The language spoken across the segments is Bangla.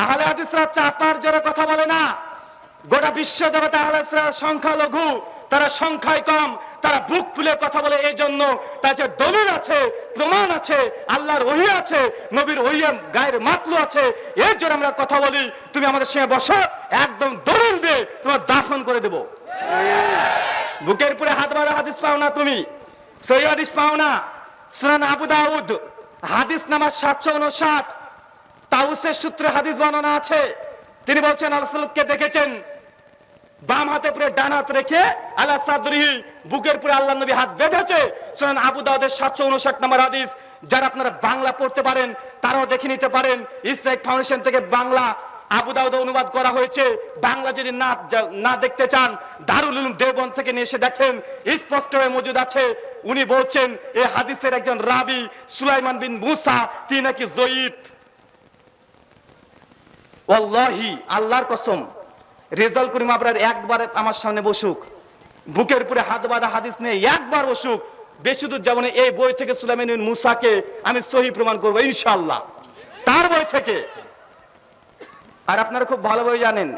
আহলে হাদিসরা চাপার জোরে কথা বলে না। গোটা বিশ্ব জগতে আহলে হাদিসরা সংখ্যালঘু, তারা সংখ্যায় কম, তারা বুক ফুলে কথা বলে এই জন্য তার যে দলিল আছে, প্রমাণ আছে, আল্লাহর ওহি আছে, নবীর ওহি গায়ের মাতলু আছে, এর জন্য আমরা কথা বলি, তুমি আমাদের সঙ্গে বসো, একদম দলিল দিয়ে তোমার দাফন করে দেবো। বুকের উপরে হাত মারা হাদিস পাও না তুমি সেই হাদিস পাও না। সুনান আবু দাউদ, হাদিস নামার সাতশো উনষাট তাউসের সূত্রে হাদিস বর্ণনা আছে। তিনি বলছেন আলসালকে দেখেছেন, বাম হাতে পুরো ডান হাত রেখে আল্লাহ সাদরিহি, বুকের পুরো আল্লাহ নবী হাত বেঁধেছে। শুনেন আবু দাউদের সাতশো উনষাট নম্বর হাদিস, যারা আপনারা বাংলা পড়তে পারেন, তারাও দেখে নিতে পারেন। ইসলাইক ফাউন্ডেশন থেকে বাংলা আবু দাউদ অনুবাদ করা হয়েছে। বাংলা যদি না না দেখতে চান, দারুল উলুম দেওবন্দ থেকে নিয়ে এসে দেখেন, স্পষ্ট হয়ে মজুদ আছে। উনি বলছেন এই হাদিসের একজন রাবি, সুলাইমান বিন মুসা, তিনি নাকি জয়ীফ ওয়াল্লাহি, আল্লাহর কসম। রেজাল্ট করিম আপনার একবার আমার সামনে বসুক। বুকের উপরে হাত বাঁধা হাদিস নিয়ে একবার বসুক। বেশি দূর যাব এই বই থেকে সুলাইমান মুসাকে আমি সহি প্রমাণ করব ইনশাল্লাহ তার বই থেকে। আর আপনারা খুব ভালোভাবে জানেন,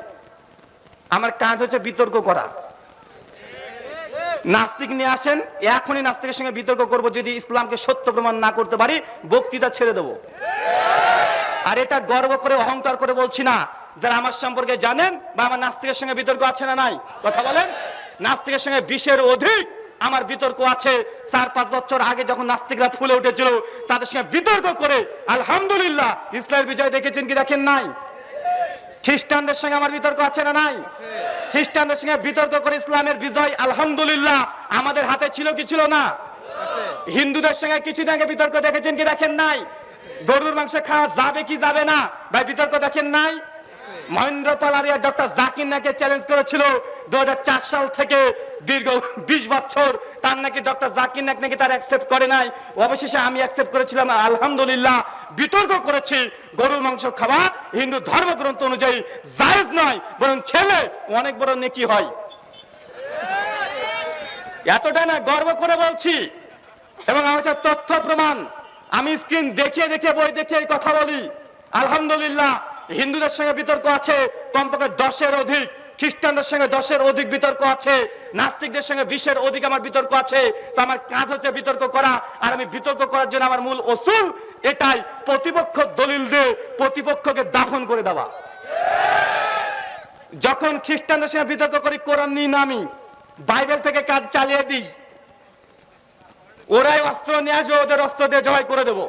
আমার কাজ হচ্ছে বিতর্ক করা। নাস্তিক নিয়ে আসেন, এখনই নাস্তিকের সঙ্গে বিতর্ক করব, যদি ইসলামকে সত্য প্রমাণ না করতে পারি, বক্তৃতা ছেড়ে দেবো। আর এটা গর্ব করে, অহংকার করে বলছি না। যারা আমার সম্পর্কে জানেন বা আমার নাস্তিকের সঙ্গে বিতর্ক আছে না নাই, কথা বলেন। নাস্তিকের সঙ্গে বিশের অধিক আমার বিতর্ক আছে। চার, পাঁচ বছর আগে যখন নাস্তিকরা ফুলে উঠেছিল, তাদের সঙ্গে বিতর্ক করে, আলহামদুলিল্লাহ, ইসলামের বিজয় দেখেছেন কি দেখেন নাই? খ্রিস্টানদের সঙ্গে আমার বিতর্ক আছে না নাই? খ্রিস্টানদের সঙ্গে বিতর্ক করে ইসলামের বিজয়, আলহামদুলিল্লাহ, আমাদের হাতে ছিল কি ছিল না? হিন্দুদের সঙ্গে কিছুদিন আগে বিতর্ক দেখেছেন কি দেখেন নাই? গরুর মাংস খাওয়া যাবে কি যাবে না? ভাই, বিতর্ক দেখেন নাই? মহেন্দ্র পাল আর ডক্টর জাকির নাকি চ্যালেঞ্জ করেছিল দু সাল থেকে দীর্ঘ বিশ বছর। তার নাকি ডক্টর জাকির নাক নাকি তার অ্যাকসেপ্ট করে নাই। অবশেষে আমি অ্যাকসেপ্ট করেছিলাম, আলহামদুলিল্লাহ। বিতর্ক করেছি, গরুর মাংস খাওয়া হিন্দু ধর্মগ্রন্থ অনুযায়ী জায়েজ নয়, বরং খেলে অনেক বড় নেকি হয়। এতটা না গর্ব করে বলছি, এবং আমার তথ্য প্রমাণ আমি স্ক্রিন দেখিয়ে দেখিয়ে বই এই কথা বলি। আলহামদুলিল্লাহ, হিন্দুদের সঙ্গে বিতর্ক আছে, কমপক্ষে দশের অধিক, খ্রিস্টানদের সঙ্গে দশের অধিক বিতর্ক আছে, নাস্তিকদের সঙ্গে বিশের অধিক আমার বিতর্ক আছে, তো আমার কাজ হচ্ছে বিতর্ক করা, আর আমি বিতর্ক করার জন্য আমার মূল অসুল এটাই, প্রতিপক্ষ দলিল দিয়ে প্রতিপক্ষকে দাফন করে দেওয়া। যখন খ্রিস্টানদের সঙ্গে বিতর্ক করি, কোরআন নিই না আমি বাইবেল থেকে কাজ চালিয়ে দিই ওরাই অস্ত্র নিয়ে আসবে ওদের অস্ত্র দিয়ে জয় করে দেবো।